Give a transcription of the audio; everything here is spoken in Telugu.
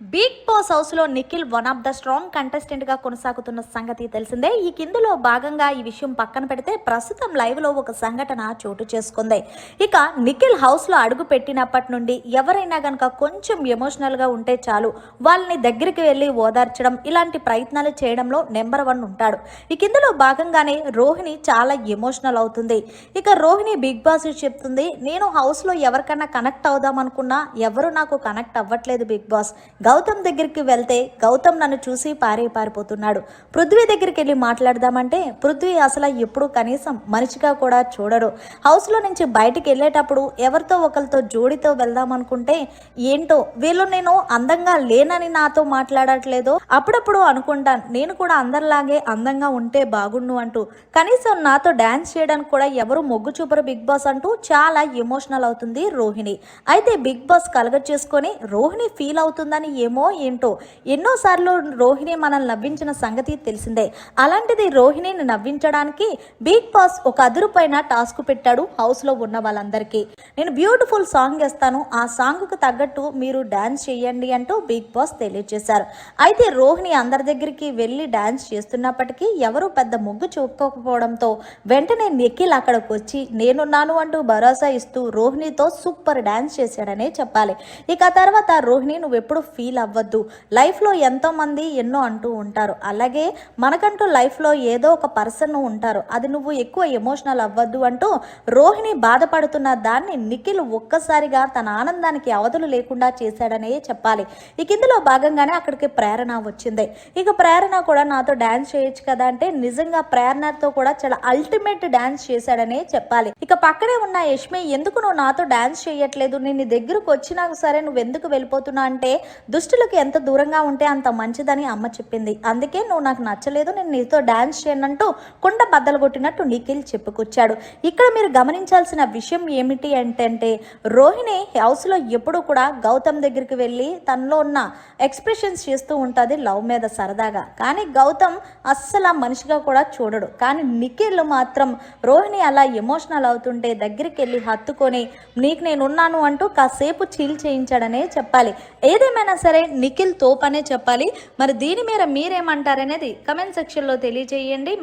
బిగ్ బాస్ హౌస్లో Nikhil one of the strong కంటెస్టెంట్గా కొనసాగుతున్న సంగతి తెలిసిందే. ఈ కిందులో భాగంగా ఈ విషయం పక్కన పెడితే ప్రస్తుతం లైవ్లో ఒక సంఘటన చోటు చేసుకుంది. ఇక నిఖిల్ హౌస్లో అడుగు పెట్టినప్పటి నుండి ఎవరైనా గనక కొంచెం ఎమోషనల్గా ఉంటే చాలు వాళ్ళని దగ్గరికి వెళ్ళి ఓదార్చడం ఇలాంటి ప్రయత్నాలు చేయడంలో నెంబర్ వన్ ఉంటాడు. ఈ కిందులో భాగంగానే రోహిణి చాలా ఎమోషనల్ అవుతుంది. ఇక రోహిణి బిగ్ బాస్ చెప్తుంది నేను హౌస్లో ఎవరికైనా ఎవరికన్నా కనెక్ట్ అవుదాం అనుకున్నా ఎవరు నాకు కనెక్ట్ అవ్వట్లేదు బిగ్ బాస్. గౌతమ్ దగ్గరికి వెళ్తే గౌతమ్ నన్ను చూసి పారి పారిపోతున్నాడు. పృథ్వీ దగ్గరికి వెళ్ళి మాట్లాడదామంటే పృథ్వీ అసలు ఎప్పుడు కనీసం మనిషిగా కూడా చూడరు హౌస్లో నుంచి బయటికి వెళ్ళేటప్పుడు ఎవరితో ఒకరితో జోడితో వెళ్దాం అనుకుంటే ఏంటో వీళ్ళు నేను అందంగా లేనని నాతో మాట్లాడట్లేదో? అప్పుడప్పుడు అనుకుంటాను నేను కూడా అందరిలాగే అందంగా ఉంటే బాగుండు అంటూ. కనీసం నాతో డాన్స్ చేయడానికి కూడా ఎవరు మొగ్గు చూపరు బిగ్ బాస్ అంటూ చాలా ఎమోషనల్ అవుతుంది రోహిణి. అయితే బిగ్ బాస్ కలగ చేసుకొని రోహిణి ఫీల్ అవుతుందని ఏమో ఏంటో. ఎన్నోసార్లు రోహిణి మనల్ని నవ్వించిన సంగతి తెలిసిందే. అలాంటిది రోహిణిని నవ్వించడానికి బిగ్ బాస్ ఒక అదురు పైన టాస్క్ పెట్టాడు హౌస్లో ఉన్న వాళ్ళందరికీ. నేను బ్యూటిఫుల్ సాంగ్ వేస్తాను. ఆ సాంగ్కు తగ్గట్టు మీరు డ్యాన్స్ చేయండి అంటూ బిగ్ బాస్ తెలియజేశారు. అయితే రోహిణి అందరి దగ్గరికి వెళ్ళి డ్యాన్స్ చేస్తున్నప్పటికీ ఎవరు పెద్ద మొగ్గు చూపకపోవడంతో వెంటనే నిఖిల్ అక్కడికి వచ్చి నేనున్నాను అంటూ భరోసా ఇస్తూ రోహిణితో సూపర్ డ్యాన్స్ చేశాడనే చెప్పాలి. ఇక ఆ తర్వాత రోహిణి నువ్వు ఎప్పుడు ఫీల్ అవ్వద్దు లైఫ్లో ఎంతోమంది ఎన్నో అంటూ ఉంటారు. అలాగే మనకంటూ లైఫ్లో ఏదో ఒక పర్సన్ ఉంటారు. అది నువ్వు ఎక్కువ ఎమోషనల్ అవ్వద్దు అంటూ రోహిణి బాధపడుతున్న దాన్ని నిఖిల్ ఒక్కసారిగా తన ఆనందానికి అవధులు లేకుండా చేశాడనే చెప్పాలి. ఇక ఇందులో భాగంగానే అక్కడికి ప్రేరణ వచ్చింది. ఇక ప్రేరణ కూడా నాతో డ్యాన్స్ చేయొచ్చు కదా అంటే నిజంగా ప్రేరణతో కూడా చాలా అల్టిమేట్ డాన్స్ చేశాడనే చెప్పాలి. ఇక పక్కనే ఉన్న యష్మి ఎందుకు నువ్వు నాతో డాన్స్ చేయట్లేదు నేను దగ్గరకు వచ్చినా సరే నువ్వు ఎందుకు వెళ్ళిపోతున్నా? అంటే దుష్టులకు ఎంత దూరంగా ఉంటే అంత మంచిదని అమ్మ చెప్పింది. అందుకే నువ్వు నాకు నచ్చలేదు నేను నీతో డాన్స్ చేయనంటూ కుండ బద్దలు కొట్టినట్టు నిఖిల్ చెప్పుకొచ్చాడు. ఇక్కడ మీరు గమనించాల్సిన విషయం ఏమిటి అంటే రోహిణి హౌస్లో ఎప్పుడూ కూడా గౌతమ్ దగ్గరికి వెళ్ళి తనలో ఉన్న ఎక్స్ప్రెషన్స్ చేస్తూ ఉంటుంది లవ్ మీద సరదాగా. కానీ గౌతమ్ అస్సలు మనిషిగా కూడా చూడడు. కానీ నిఖిల్ మాత్రం రోహిణి అలా ఎమోషనల్ అవుతుంది అవుతుంటే దగ్గరికి వెళ్ళి హత్తుకొని నీకు నేను ఉన్నాను అంటూ కాసేపు చీల్ చేయించాడనే చెప్పాలి. ఏదేమైనా సరే నిఖిల్ తోపనే చెప్పాలి. మరి దీని మీద మీరేమంటారనేది కమెంట్ సెక్షన్లో తెలియజేయండి.